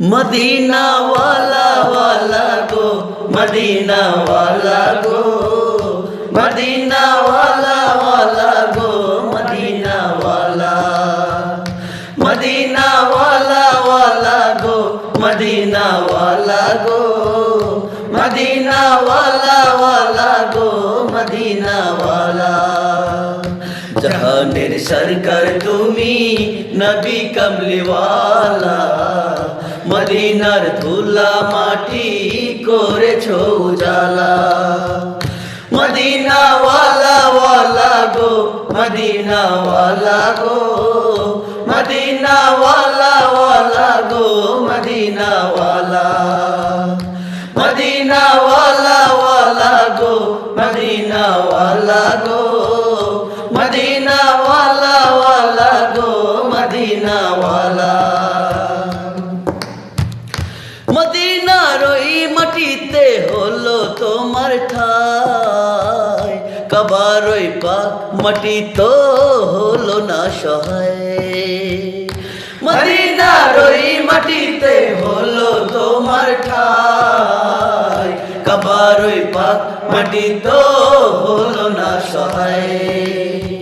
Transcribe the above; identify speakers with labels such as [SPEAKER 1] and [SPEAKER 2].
[SPEAKER 1] Medina ওয়ালা গো Medina ওয়ালা গো Medina ওয়ালা গো মদিনা ওয়ালা মদিনা ওয়ালা গো মদিনা ওয়ালা গো মদিনা ওয়ালা গো মদিনা ওয়ালা জাহানের সরকার তুমি নবী কমলিওয়ালা মদিনার ধুলা মাটি করেছ উজালা। মদিনা ওয়ালা ওয়ালা গো মদিনা ওয়ালা গো মদিনা ওয়ালা গো মদিনা ওয়ালা মদিনা ওয়ালা ওয়ালা গো, মদিনাওয়ালা গো। তোমার ঠাই। কবার ওই পাক মাটি তো হলো না সহায়। মদিনার ওই মাটিতে হলো তোমার ঠাই। কবার ওই পাক মাটি তো হলো না সহায়।